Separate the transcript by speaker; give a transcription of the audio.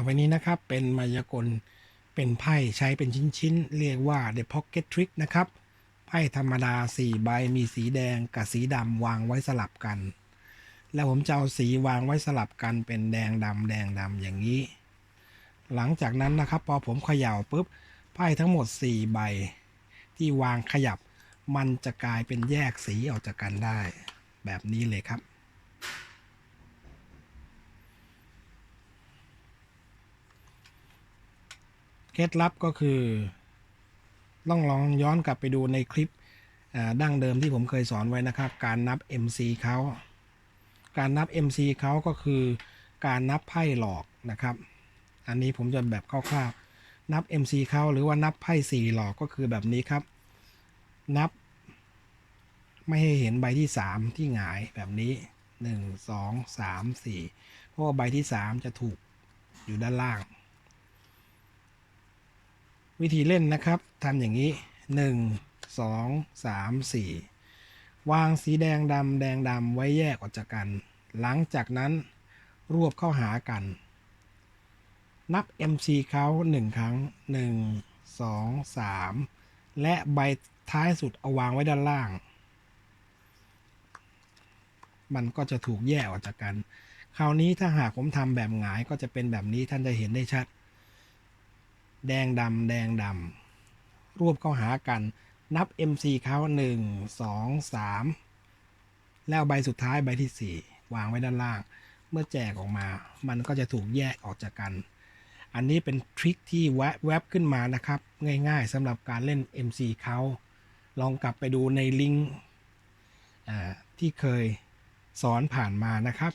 Speaker 1: อไปนี้นะครับ เป็นมายากลเป็นไพ่ใช้เป็นชิ้นๆ เรียกว่า The Pocket Trick นะครับ ไพ่ธรรมดา 4 ใบมีสีแดงกับสีดำวางไว้สลับกัน แล้วผมจะเอาสีวางไว้สลับกันเป็นแดงดำแดงดำอย่างนี้ หลังจากนั้นนะครับพอผมเขย่าปุ๊บไพ่ทั้งหมด 4 ใบ ที่วางขยับมันจะกลายเป็นแยกสีออกจากกันได้ แบบนี้เลยครับ ล็ดลับก็คือต้องลองย้อนกลับไปดูในคลิปดั้งเดิมที่ผมเคยสอนไว้นะครับ การนับ MC เขาการนับ MC เขาก็คือการนับไพ่หลอกนะครับ อันนี้ผมจะแบบคร่าวๆนับ MC เขาหรือว่านับไพ่สี่หลอกก็คือแบบนี้ครับ นับ ไม่ให้เห็นใบที่ 3 ที่หงายแบบนี้ 1 2 3 4 เพราะว่าใบที่ 3 จะถูกอยู่ด้านล่าง วิธีเล่นนะครับทำอย่างนี้ 1 2 3 4 วางสีแดงดำแดงดำไว้แยกออกจากกัน หลังจากนั้นรวบเข้าหากัน นับ MC เขา1 ครั้ง 1 2 3 และใบท้ายสุดเอาวางไว้ด้านล่าง มันก็จะถูกแยกออกจากกัน คราวนี้ถ้าหากผมทำแบบหงายก็จะเป็นแบบนี้ท่านจะเห็นได้ชัด แดงดำแดงดำรวบเข้าหากัน นับ MC เขา1 2 3 แล้วใบสุดท้ายใบที่ 4 วางไว้ด้านล่าง เมื่อแจกออกมา มันก็จะถูกแยกออกจากกัน อันนี้เป็นทริคที่แวบขึ้นมานะครับ ง่ายๆสำหรับการเล่น MC เขาลองกลับไปดูในลิงก์ที่เคยสอนผ่านมานะครับ